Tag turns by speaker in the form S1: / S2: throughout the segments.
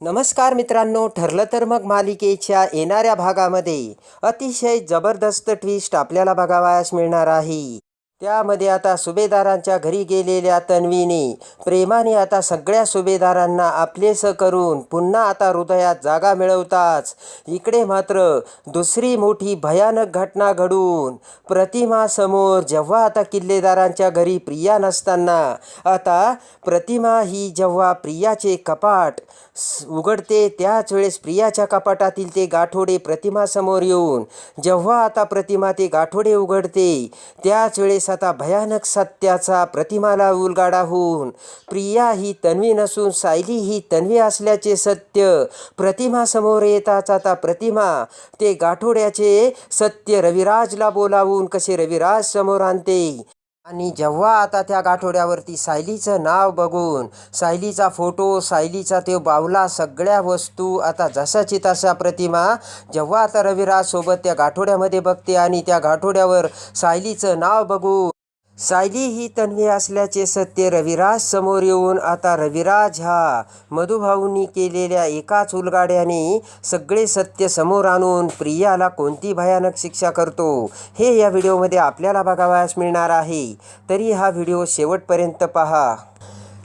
S1: नमस्कार मित्रांनो ठरलं तर मग मालिकेच्या येणाऱ्या भागामध्ये अतिशय जबरदस्त ट्विस्ट आपल्याला बघावयास मिळणार आहे. त्यामध्ये आता सुभेदारांच्या घरी गेलेल्या तन्वीने प्रेमाने आता सगळ्या सुभेदारांना आपलेसं करून पुन्हा आता हृदयात जागा मिळवताच. इकडे मात्र दुसरी मोठी भयानक घटना घडून प्रतिमासमोर जेव्हा आता किल्लेदारांच्या घरी प्रिया नसताना आता प्रतिमा ही जेव्हा प्रियाचे कपाट उघडते त्याच वेळेस प्रियाच्या कपाटातील ते गाठोडे प्रतिमासमोर येऊन जेव्हा आता प्रतिमा ते गाठोडे उघडते त्याच वेळेस आता भयानक सत्याचा प्रतिमाला उलगाडा होऊन प्रिया ही तन्वी नसून सायली ही तन्वी असल्याचे सत्य. प्रतिमासमोर येताच आता प्रतिमा. ते गाठोड्याचे सत्य रविराजला बोलावून कसे रविराज समोर आणते? आणि जेव्हा आता त्या गाठोड्यावरती सायलीचं नाव बघून सायलीचा फोटो सायलीचा ते बावला सगळ्या वस्तू आता जसाची तसा प्रतिमा जेव्हा आता रविराज सोबत त्या गाठोड्यामध्ये बघते आणि त्या गाठोड्यावर सायलीचं नाव बघून सायली ही तन्वी असल्याचे सत्य रविराज समोर येऊन आता रविराज हा मधुभाऊंनी केलेल्या एकाच उलगाड्याने सगळे सत्य समोर आणून प्रियाला कोणती भयानक शिक्षा करतो हे या व्हिडिओमध्ये आपल्याला बघावयास मिळणार आहे. तरी हा व्हिडिओ शेवटपर्यंत पहा.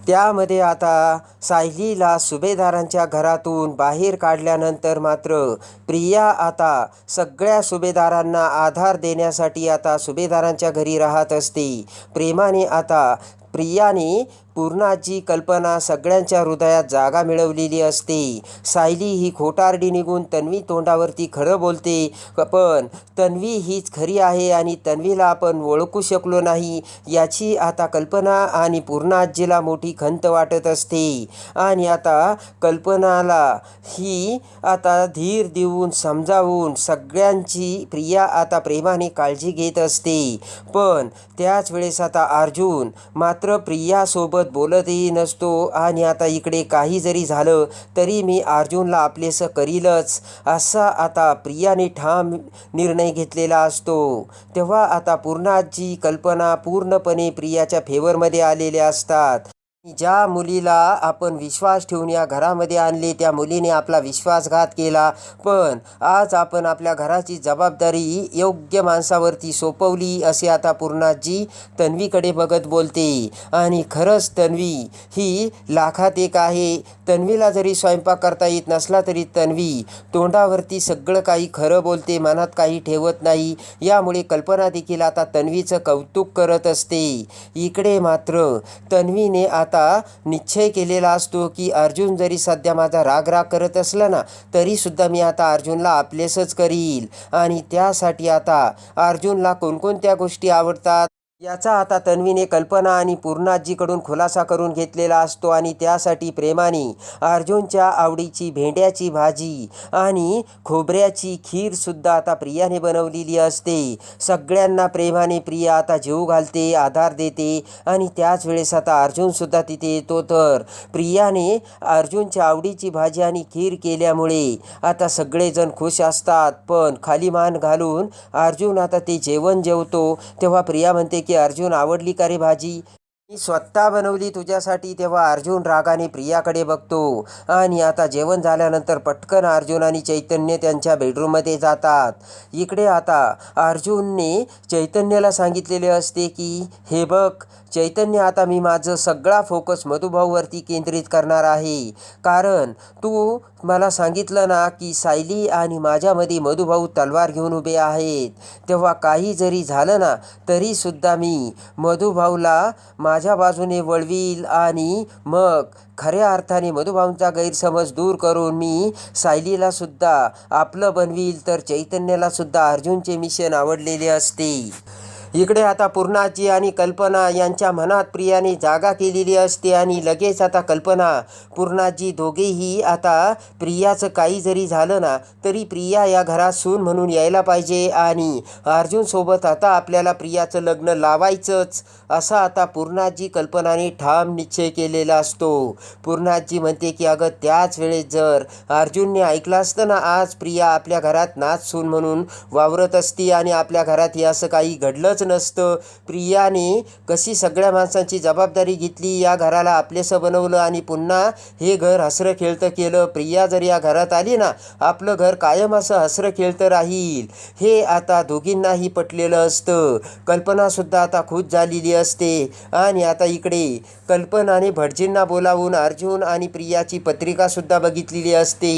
S1: त्यामध्ये आता सायलीला सुभेदारांच्या घरातून बाहेर काढल्यानंतर मात्र प्रिया आता सगळ्या सुभेदारांना आधार देण्यासाठी आता सुभेदारांच्या घरी राहत असते. प्रेमाने आता प्रियाने पूर्णाची कल्पना सगळ्यांच्या हृदयात जागा मिळवलेली असते. सायली ही खोटारडी निघून तन्वी तोंडावरती खरं बोलते पण तन्वी हीच खरी आहे आणि तन्वीला आपण ओळखू शकलो नाही. याची आता कल्पना आणि पूर्णाजीला मोठी खंत वाटत असते. आणि आता कल्पनाला ही आता धीर देऊन समजावून सगळ्यांची प्रिया आता प्रेमाने काळजी घेत असते. पण त्याच वेळेस आता अर्जुन मात्र मात्र प्रियासोबत बोलतही नसतो. आणि आता इकडे काही जरी झालं तरी मी अर्जुनला आपलेसं करीलच असा आता प्रियाने ठाम निर्णय घेतलेला असतो. तेव्हा आता पूर्णाची कल्पना पूर्णपणे प्रियाच्या फेवरमध्ये आलेल्या असतात. ज्या मुलीला आपण विश्वास ठेवून या घरामध्ये आणले त्या मुलीने आपला विश्वासघात केला. पण आज आपण आपल्या घराची जबाबदारी योग्य माणसावरती सोपवली असे आता पूर्णाजी तन्वीकडे बघत बोलते. आणि खरंच तन्वी ही लाखात एक आहे. तन्वीला जरी स्वयंपाक करता येत नसला तरी तन्वी तोंडावरती सगळं काही खरं बोलते मनात काही ठेवत नाही. यामुळे कल्पना देखील आता तन्वीचं कौतुक करत असते. इकडे मात्र तन्वीने आता आता निश्चय केलेला असतो की अर्जुन जरी सध्या माझा राग राग करत असला ना तरीसुद्धा मी आता अर्जुनला आपलेसच करील. आणि त्यासाठी आता अर्जुनला कोणकोणत्या गोष्टी आवडतात? याचा आता तन्वीने कल्पना आणि पूर्णाजीकडून खुलासा करून घेतलेला असतो आणि त्यासाठी प्रेमाने अर्जुनच्या आवडीची भेंड्याची भाजी आणि खोबऱ्याची खीरसुद्धा आता प्रियाने बनवलेली असते. सगळ्यांना प्रेमाने प्रिया आता जीव घालते आधार देते आणि त्याच वेळेस आता अर्जुनसुद्धा तिथे येतो. तर प्रियाने अर्जुनच्या आवडीची भाजी आणि खीर केल्यामुळे आता सगळेजण खुश असतात. पण खाली मान घालून अर्जुन आता ते जेवण जेवतो. तेव्हा प्रिया म्हणते की अर्जुन आवडली का रे भाजी? मी स्वतः बनवली तुझ्यासाठी तेव्हा अर्जुन रागाने प्रियाकडे बघतो. आणि आता जेवण झाल्यानंतर पटकन अर्जुन आणि चैतन्य त्यांच्या बेडरूममध्ये जातात. इकडे आता अर्जुनने चैतन्याला सांगितलेले असते की हे बघ चैतन्य आता मी माझं सगळा फोकस मधुभाऊवरती केंद्रित करणार आहे. कारण तू मला सांगितलं ना की सायली आणि माझ्यामध्ये मधुभाऊ तलवार घेऊन उभे आहेत. तेव्हा काही जरी झालं ना तरीसुद्धा मी मधुभाऊला माझ्या बाजूने वळवील आणि मग खऱ्या अर्थाने मधुभाऊंचा गैरसमज दूर करून मी सायलीला सुद्धा आपलं बनवील तर चैतन्याला सुद्धा अर्जुनचे मिशन आवडलेले असते. इकडे आता पूर्णाजी आणि कल्पना यांच्या मनात प्रियाने जागा केलेली असते आणि लगेच आता कल्पना पूर्णाजी दोघेही आता प्रियाचं काही जरी झालं ना तरी प्रिया या घरात सून म्हणून यायला पाहिजे आणि अर्जुनसोबत आता आपल्याला प्रियाचं लग्न लावायचंच असा आता पूर्णाजी कल्पनाने ठाम निश्चय केलेला असतो. पूर्णाजी म्हणते की अगं त्याच वेळेस जर अर्जुनने ऐकलं असतं ना आज प्रिया आपल्या घरात नाच सून म्हणून वावरत असती आणि आपल्या घरात हे असं काही घडलंच नसतं. प्रियाने कशी सगळ्या माणसांची जबाबदारी घेतली या घराला आपलेसं बनवलं आणि पुन्हा हे घर हसरं खेळतं केलं. प्रिया जर या घरात आली ना आपलं घर कायम असं हसरं खेळतं राहील. हे आता दोघींनाही पटलेलं असतं. कल्पनासुद्धा आता खुश झालेली असते. आणि आता इकडे कल्पनाने भटजींना बोलावून अर्जुन आणि प्रियाची पत्रिकासुद्धा बघितलेली असते.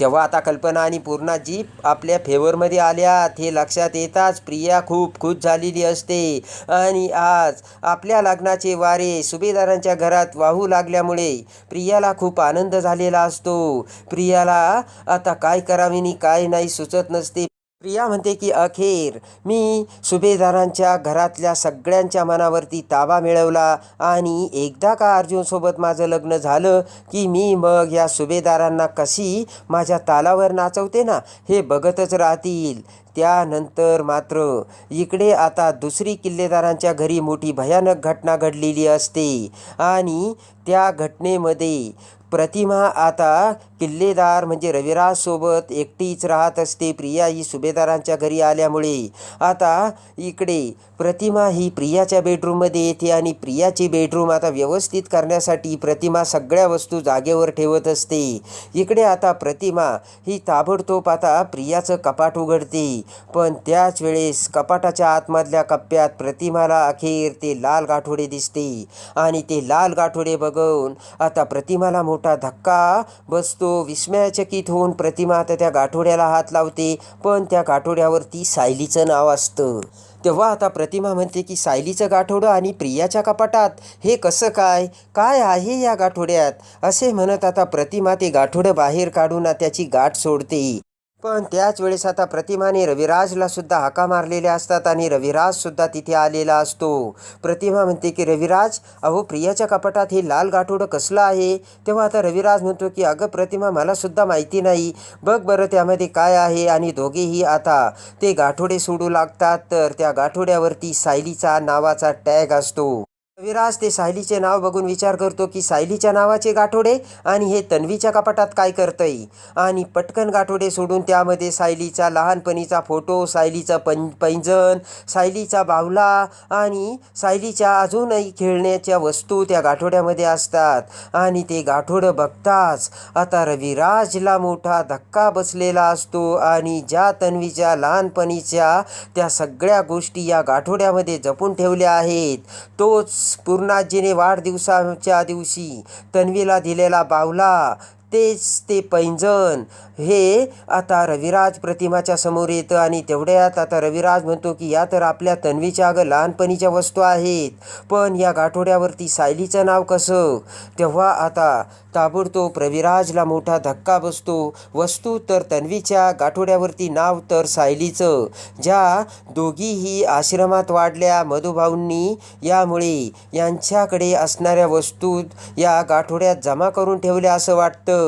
S1: तेव्हा आता कल्पना आणि पूर्णाजी आपल्या फेवरमध्ये आल्यात हे लक्षात येताच प्रिया खूप खुश झालेली असते. आणि आज आपल्या लग्नाचे वारे सुभेदारांच्या घरात वाहू लागल्यामुळे प्रियाला खूप आनंद झालेला असतो. प्रियाला आता काय करावे? आणि काय नाही सुचत नसते. प्रिया म्हणते की अखेर मी सुभेदारांच्या घरातल्या सगळ्यांच्या मनावरती ताबा मिळवला आणि एकदा का अर्जुनसोबत माझं लग्न झालं की मी मग या सुभेदारांना कशी माझ्या तालावर नाचवते ना हे बघतच राहतील. त्यानंतर मात्र इकडे आता दुसरी किल्लेदारांच्या घरी मोठी भयानक घटना घडलेली असते. आणि त्या घटनेमध्ये प्रतिमा आता किल्लेदार म्हणजे रविराजसोबत एकटीच राहत असते. प्रिया ही सुभेदारांच्या घरी आल्यामुळे आता इकडे प्रतिमा ही प्रियाच्या बेडरूममध्ये येते आणि प्रियाची बेडरूम आता व्यवस्थित करण्यासाठी प्रतिमा सगळ्या वस्तू जागेवर ठेवत असते. इकडे आता प्रतिमा ही ताबडतोब आता प्रियाचं कपाट उघडते. पण त्याच वेळेस कपाटाच्या आतमधल्या कप्प्यात प्रतिमाला अखेर ते लाल गाठोडे दिसते. आणि ते लाल गाठोडे बघून आता प्रतिमाला मोठा धक्का बसतो. विस्मयचकित होऊन प्रतिमा आता त्या गाठोड्याला हात लावते पण त्या गाठोड्यावरती सायलीचं नाव असतं. तेव्हा आता प्रतिमा म्हणते की सायलीचं गाठोडं आणि प्रियाच्या कपाटात? हे कसं काय? काय आहे या गाठोड्यात? असे म्हणत आता प्रतिमा ते गाठोडं बाहेर काढून त्याची गाठ सोडते. पण त्याच वेळेस आता प्रतिमाने रविराजला सुद्धा हाका मारलेल्या असतात आणि रविराज सुद्धा तिथे आलेला असतो. प्रतिमा म्हणते की रविराज अहो प्रियाच्या कपाटात हे लाल गाठोडं कसलं आहे? तेव्हा आता रविराज म्हणतो की अगं प्रतिमा मला सुद्धा माहिती नाही. बघ बरं त्यामध्ये काय आहे आणि दोघेही आता ते गाठोडे सोडू लागतात तर त्या गाठोड्यावरती सायलीचा नावाचा टॅग असतो. रविराज ते सायलीचे नाव बघून विचार करतो की सायलीच्या नावाचे गाठोडे आणि हे तन्वीच्या कपाटात काय करतंय? आणि पटकन गाठोडे सोडून त्यामध्ये सायलीचा लहानपणीचा फोटो सायलीचा पं पैंजण सायलीचा बावला आणि सायलीच्या अजूनही खेळण्याच्या वस्तू त्या गाठोड्यामध्ये असतात. आणि ते गाठोडं बघताच आता रविराजला मोठा धक्का बसलेला असतो आणि ज्या तन्वीच्या लहानपणीच्या त्या सगळ्या गोष्टी या गाठोड्यामध्ये जपून ठेवल्या आहेत तोच पूर्णाजीने वाढदिवसाच्या दिवशी तन्वीला दिलेला बावला तेच ते पैंजण. हे आता रविराज प्रतिमाच्या समोर येतं आणि तेवढ्यात आता रविराज म्हणतो की या तर आपल्या तन्वीच्या अगं लहानपणीच्या वस्तू आहेत. पण या गाठोड्यावरती सायलीचं नाव कसं? तेव्हा आता ताबडतोब रविराजला मोठा धक्का बसतो. वस्तू तर तन्वीच्या गाठोड्यावरती नाव तर सायलीचं. ज्या दोघीही आश्रमात वाढल्या मधुभाऊंनी यामुळे यांच्याकडे असणाऱ्या वस्तू या गाठोड्यात जमा करून ठेवल्या असं वाटतं.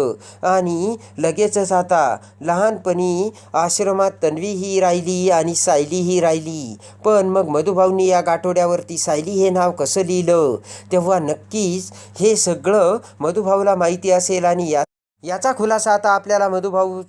S1: आणि लगेचच आता लहानपणी आश्रमात तन्वी ही राहिली आणि सायली ही राहिली. पण मग मधुभाऊनी या गाठोड्यावरती सायली हे नाव कसं लिहिलं? तेव्हा नक्कीच हे सगळं मधुभाऊला माहिती असेल आणि या याचा खुलासा आता आपल्याला मधुभाऊ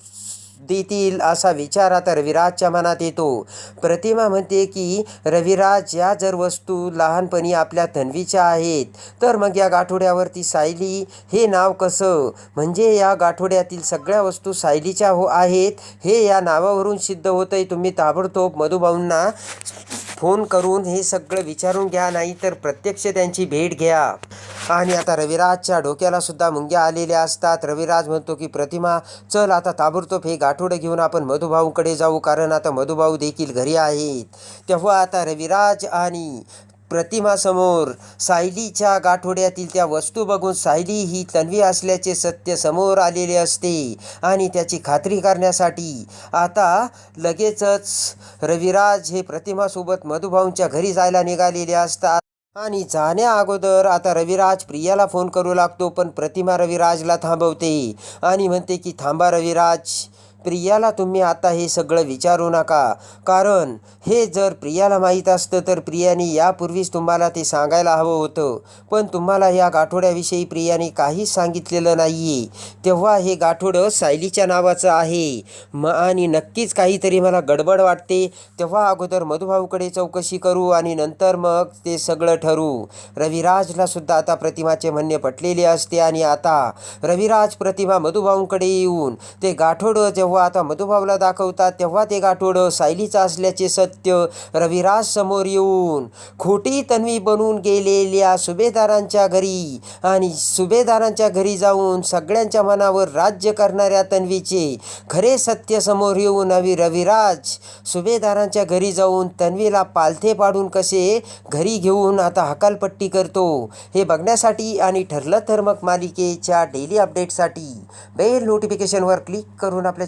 S1: देतील असा विचार आता रविराजच्या मनात येतो. प्रतिमा म्हणते की रविराज या जर वस्तू लहानपणी आपल्या तन्वीच्या आहेत तर मग या गाठोड्यावरती सायली हे नाव कसं? म्हणजे या गाठोड्यातील सगळ्या वस्तू सायलीच्या हो आहेत. हे या नावावरून सिद्ध होतंय. तुम्ही ताबडतोब मधुभाऊंना फोन करून हे सगळं विचारून घ्या नाही तर प्रत्यक्ष त्यांची भेट घ्या. आणि आता रविराजच्या डोक्याला सुद्धा मुंग्या आलेल्या असतात. रविराज म्हणतो की प्रतिमा चल आता ताबडतोब हे गाठोडं घेऊन आपण मधुभाऊंकडे जाऊ कारण आता मधुभाऊ देखील घरी आहेत. तेव्हा आता रविराज आणि प्रतिमासमोर सायलीच्या गाठोड्यातील त्या वस्तू बघून सायली ही तन्वी असल्याचे सत्य समोर आलेले असते आणि त्याची खात्री करण्यासाठी आता लगेचच रविराज हे प्रतिमासोबत मधुभाऊंच्या घरी जायला निघालेले असतात. आणि जाण्या अगोदर आता रविराज प्रियाला फोन करू लागतो पण प्रतिमा रविराजला थांबवते. आणि म्हणते की थांबा रविराज प्रियाला तुम्ही आता हे सगळं विचारू नका. कारण हे जर प्रियाला माहीत असतं तर प्रियाने यापूर्वीच तुम्हाला ते सांगायला हवं होतं. पण तुम्हाला या गाठोड्याविषयी प्रियाने काहीच सांगितलेलं नाही आहे तेव्हा हे गाठोडं सायलीच्या नावाचं आहे. म आणि नक्कीच काहीतरी मला गडबड वाटते. तेव्हा अगोदर मधुभाऊकडे चौकशी करू आणि नंतर मग ते सगळं ठरू रविराजला सुद्धा आता प्रतिमाचे म्हणणे पटलेले असते आणि आता रविराज प्रतिमा मधुभाऊंकडे येऊन ते गाठोडं जेव्हा आता मधुभावला दाखवतात तेव्हा ते गाठोडं सायलीचं असल्याचे सत्य रविराज समोर येऊन खोटी तन्वी बनून गेलेल्या सुभेदारांच्या घरी आणि सुभेदारांच्या घरी जाऊन सगळ्यांच्या मनावर राज्य करणाऱ्या तन्वीचे खरे सत्य समोर येऊन हवी रविराज सुभेदारांच्या घरी जाऊन तन्वीला पालथे पाडून कसे घरी घेऊन आता हकालपट्टी करतो हे बघण्यासाठी आणि ठरलं तर मग मालिकेच्या डेली अपडेटसाठी बेल नोटिफिकेशनवर क्लिक करून आपल्या